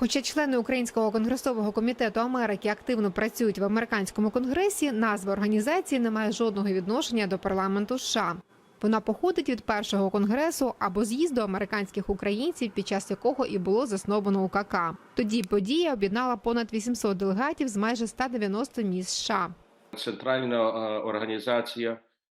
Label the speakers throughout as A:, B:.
A: Хоча члени Українського конгресового комітету Америки активно працюють в американському конгресі, назва організації не має жодного відношення до парламенту США. Вона походить від першого конгресу або з'їзду американських українців, під час якого і було засновано УКК. Тоді подія об'єднала понад 800 делегатів з майже 190 міст США.
B: центральна е, організація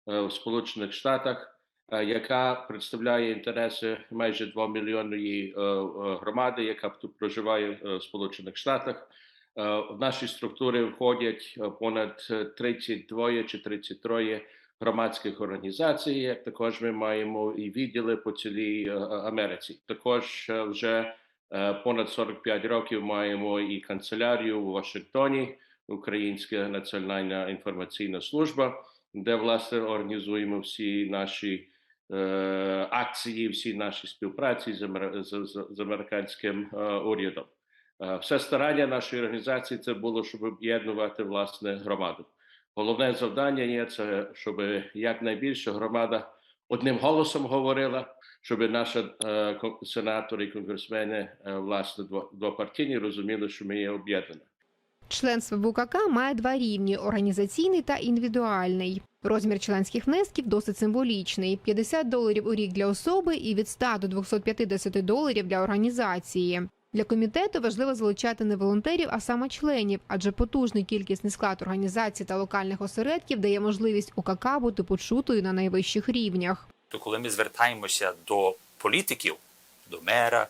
B: е, в Сполучених Штатах, е, яка представляє інтереси майже 2 мільйонної е, е, громади, яка тут проживає е, в Сполучених Штатах. Е, В наші структури входять е, понад е, 32 чи 33 громадських організацій. Як також ми маємо і відділи по цілій е, Америці. Також е, вже е, понад 45 років маємо і канцелярію у Вашингтоні. Українська національна інформаційна служба, де власне організуємо всі наші е, акції, всі наші співпраці з, американським е, урядом. Е, все старання нашої організації це було, щоб об'єднувати власне громаду. Головне завдання є це, щоб якнайбільше громада одним голосом говорила, щоб наші е, сенатори і конгресмени, е, власне, дво- двопартійні розуміли, що ми є об'єднані.
A: Членство в УКК має два рівні: організаційний та індивідуальний. Розмір членських внесків досить символічний: 50 доларів у рік для особи і від 100 до 250 доларів для організації. Для комітету важливо залучати не волонтерів, а саме членів, адже потужний кількісний склад організацій та локальних осередків дає можливість УКК бути почутою на найвищих рівнях.
C: то коли ми звертаємося до політиків, до мера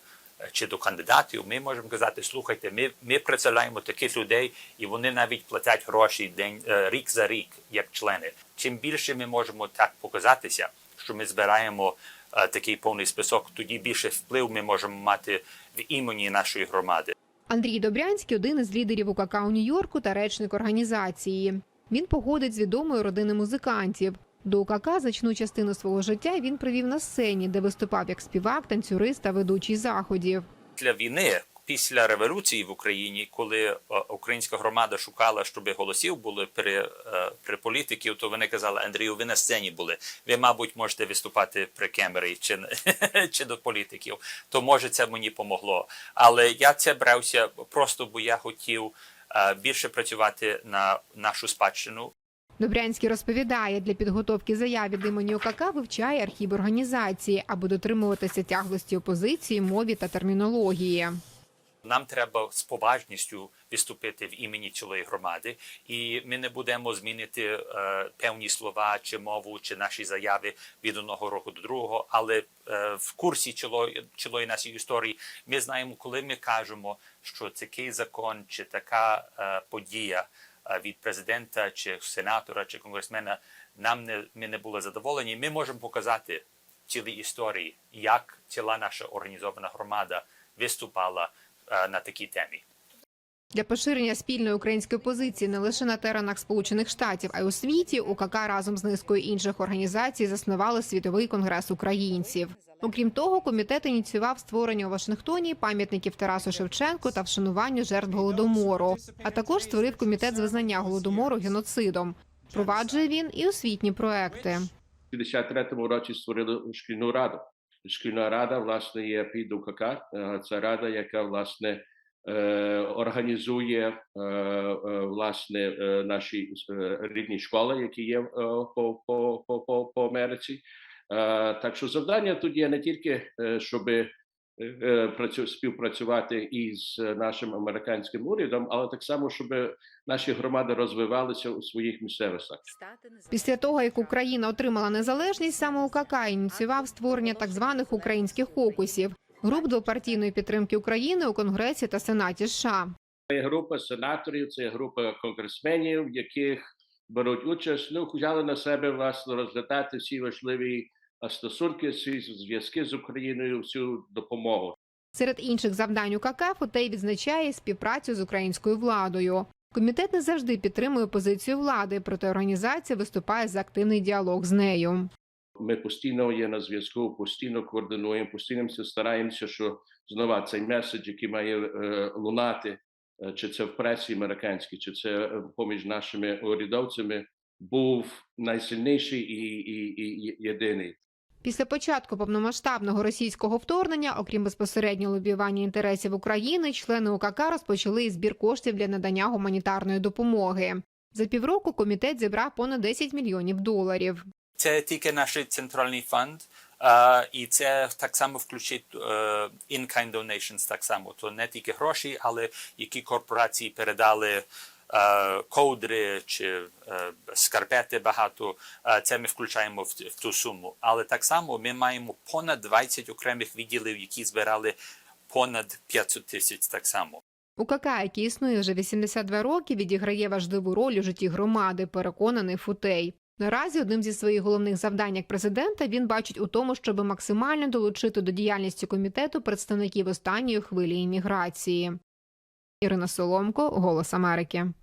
C: чи до кандидатів, ми можемо казати: слухайте, ми, ми представляємо таких людей, і вони навіть платять гроші день е, рік за рік, як члени. Чим більше ми можемо так показатися, що ми збираємо е, такий повний список, тоді більше вплив ми можемо мати в імені нашої громади.
A: Андрій Добрянський один із лідерів УКК у Нью-Йорку та речник організації. Він походить з відомої родини музикантів. До УКК значну частину свого життя він провів на сцені, де виступав як співак, танцюрист та ведучий заходів.
C: Після війни, після революції в Україні, коли е, українська громада шукала, щоб голосів були при, е, при політиків, то вони казали, Андрію, ви на сцені були. Ви, мабуть, можете виступати при камері чи, чи до політиків. То може це мені помогло. Але я це брався просто, бо я хотів е, більше працювати на нашу спадщину,
A: Добрянський розповідає, для підготовки заяв від імені вивчає архів організації, аби дотримуватися тяглості опозиції, мові та термінології.
C: Нам треба з поважністю виступити в імені цілої громади, і ми не будемо змінити е, певні слова чи мову, чи наші заяви від одного року до другого. Але е, в курсі цілої, нашої історії ми знаємо, коли ми кажемо, що такий закон чи така е, подія від президента, чи сенатора, чи конгресмена нам не ми не були задоволені. Ми можемо показати цілі історії, як ціла наша організована громада виступала на такій темі.
A: Для поширення спільної української позиції не лише на теренах Сполучених Штатів, а й у світі УКК разом з низкою інших організацій заснували світовий конгрес українців. Окрім того, комітет ініціював створення у Вашингтоні пам'ятників Тарасу Шевченку та вшануванню жертв голодомору, а також створив комітет з визнання голодомору геноцидом. Впроваджує він і освітні проекти.
B: У 53-му році створили шкільну раду. Шкільна рада, власне, є під УКК. Е, Це рада, яка власне організує е, е, власне е, наші е, рідні школи, які є е, по, по, по, по, по Америці. Е, Так що завдання тут є не тільки е, щоб працю співпрацювати із нашим американським урядом, але так само, щоб наші громади розвивалися у своїх місцевостях.
A: Після того, як Україна отримала незалежність, саме УКК ініціював створення так званих українських кокусів груп двопартійної підтримки України у Конгресі та Сенаті США.
B: Це група сенаторів, це група конгресменів, яких беруть участь. Ну взяли на себе власне розглядати всі важливі стосунки, всі зв'язки з Україною, всю допомогу.
A: Серед інших завдань УКК Футей відзначає співпрацю з українською владою. Комітет не завжди підтримує позицію влади, проте організація виступає за активний діалог з нею.
B: Ми постійно є на зв'язку, постійно координуємо, постійно стараємося, що знову цей меседж, який має е, лунати, е, чи це в пресі американській, чи це е, поміж нашими урядовцями, був найсильніший і, і, і єдиний.
A: Після початку повномасштабного російського вторгнення, окрім безпосереднього лобіювання інтересів України, члени УКК розпочали збір коштів для надання гуманітарної допомоги. За півроку комітет зібрав понад 10 мільйонів доларів.
C: Це тільки наш центральний фонд, е, і це так само включить е, in-kind donations так само. То не тільки гроші, але які корпорації передали е, ковдри чи е, скарпети багато. Це ми включаємо в ту суму. Але так само ми маємо понад 20 окремих відділів, які збирали понад 500 тисяч так само.
A: УКК, який існує вже 82 роки, відіграє важливу роль у житті громади, переконаний Футей. Наразі одним зі своїх головних завдань як президента він бачить у тому, щоб максимально долучити до діяльності комітету представників останньої хвилі імміграції. Ірина Соломко, Голос Америки.